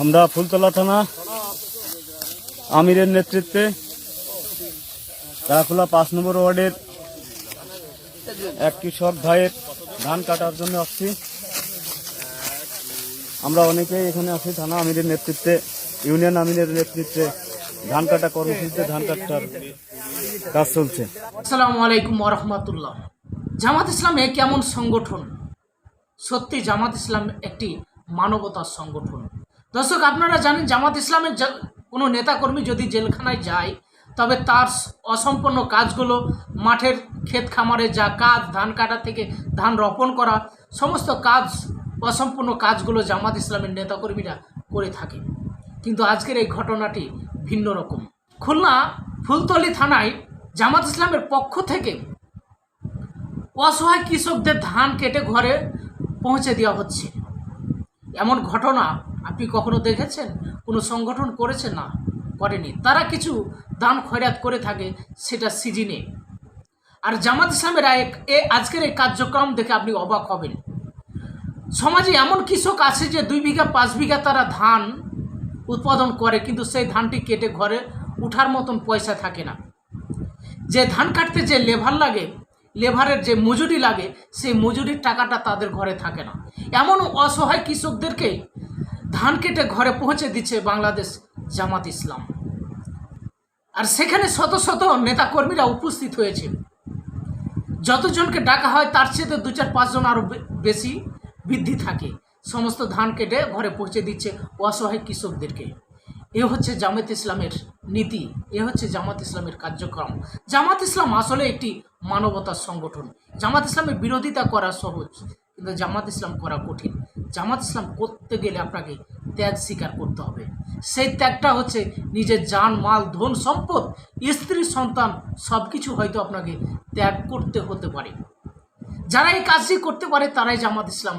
আমরা ফুলতলা থানা আমিরের নেতৃত্বে রাখুলা পাঁচ নম্বর ওয়ার্ডের এক কৃষক ভাইয়ের ধান কাটার জন্য আসছি। আমরা অনেকেই এখানে আছি, থানা আমিরের নেতৃত্বে, ইউনিয়ন আমিরের নেতৃত্বে ধান কাটা কর্মসূচিতে ধান কাটার কাজ চলছে। আসসালামু আলাইকুম ওরহমতুল্লাহ জামাত ইসলাম এ কেমন সংগঠন? সত্যি জামাত ইসলাম একটি মানবতার সংগঠন। দর্শক, আপনারা জানেন জামাত ইসলামের কোনো নেতাকর্মী যদি জেলখানায় যায়, তবে তার অসম্পন্ন কাজগুলো মাঠের ক্ষেত খামারে যা কাজ, ধান কাটা থেকে ধান রোপণ করা, সমস্ত কাজ অসম্পূর্ণ কাজগুলো জামাত ইসলামের নেতাকর্মীরা করে থাকে। কিন্তু আজকের এই ঘটনাটি ভিন্ন রকম। খুলনা ফুলতলি থানায় জামাত ইসলামের পক্ষ থেকে অসহায় কৃষকদের ধান কেটে ঘরে পৌঁছে দেওয়া হচ্ছে। এমন ঘটনা আপনি কখনো দেখেছেন? কোনো সংগঠন করেছে না? করেনি। তারা কিছু দান খয়রাত করে থাকে সেটা সিজনে। আর জামাত ইসলামের এক- এ আজকের এই কার্যক্রম দেখে আপনি অবাক হবেন। সমাজে এমন কৃষক আছে যে দুই বিঘা, পাঁচ বিঘা তারা ধান উৎপাদন করে, কিন্তু সেই ধানটি কেটে ঘরে উঠার মতন পয়সা থাকে না। যে ধান কাটতে যে লেভার লাগে লেভারের যে মজুরি লাগে, সেই মজুরির টাকাটা তাদের ঘরে থাকে না। এমন অসহায় কৃষকদেরকে ধান কেটে ঘরে পৌঁছে দিচ্ছে বাংলাদেশ জামাত ইসলাম। আর সেখানে শত শত নেতাকর্মীরা উপস্থিত হয়েছে। যতজনকে ডাকা হয়, তার চেয়ে দু চার পাঁচজন আরও বেশি বৃদ্ধি থাকে। সমস্ত ধান কেটে ঘরে পৌঁছে দিচ্ছে অসহায় কৃষকদেরকে। এ হচ্ছে জামাত ইসলামের নীতি, এ হচ্ছে জামাত ইসলামের কার্যক্রম। জামাত ইসলাম আসলে একটি মানবতার সংগঠন। জামাত ইসলামের বিরোধিতা করা সহজ, কিন্তু জামাত ইসলাম করা কঠিন। জামাত ইসলাম করতে গেলে আপনাকে ত্যাগ স্বীকার করতে হবে। সেই ত্যাগটা হচ্ছে নিজের জান, মাল, ধন, সম্পদ, স্ত্রী, সন্তান সব কিছু হয়তো আপনাকে ত্যাগ করতে হতে পারে। যারা এই কাজটি করতে পারে, তারাই জামাত ইসলাম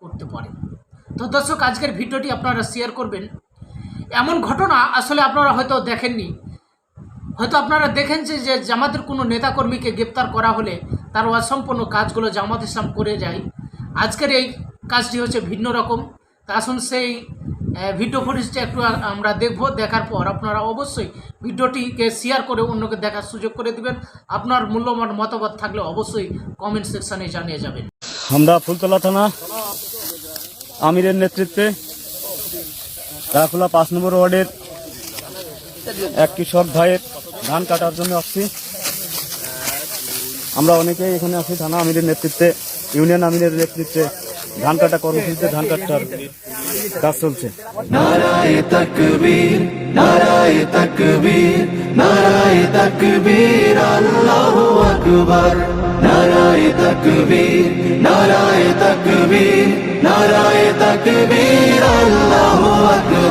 করতে পারে। তো দর্শক, আজকের ভিডিওটি আপনারা শেয়ার করবেন। এমন ঘটনা আসলে আপনারা হয়তো দেখেননি। হয়তো আপনারা দেখেন যে জামাতের কোনো নেতাকর্মীকে গ্রেপ্তার করা হলে তার অসম্পূর্ণ কাজগুলো জামাত ইসলাম করে যায়। আজকের এই কাজটি হচ্ছে ভিন্ন রকম। তা আসুন সেই ভিডিও ফুটেজটা একটু আমরা দেখব। দেখার পর আপনারা অবশ্যই ভিডিওটিকে শেয়ার করে অন্যকে দেখার সুযোগ করে দিবেন। আপনার মূল্যবান মতামত থাকলে অবশ্যই কমেন্ট সেকশানে জানিয়ে যাবেন। আমরা ফুলতলা থানা। আমিরের নেতৃত্বে রাখুলা পাঁচ নম্বর ওয়ার্ডের এক কৃষক ভাইয়ের ধান কাটার জন্য আসছি। আমরা অনেকেই এখানে আছি, থানা আমিরের নেতৃত্বে, ইউনিয়ন আমিরের নেতৃত্বে ধান কাটা কর্মসূচিতে ধান কাটার কাজ চলছে। নারায় তকবীর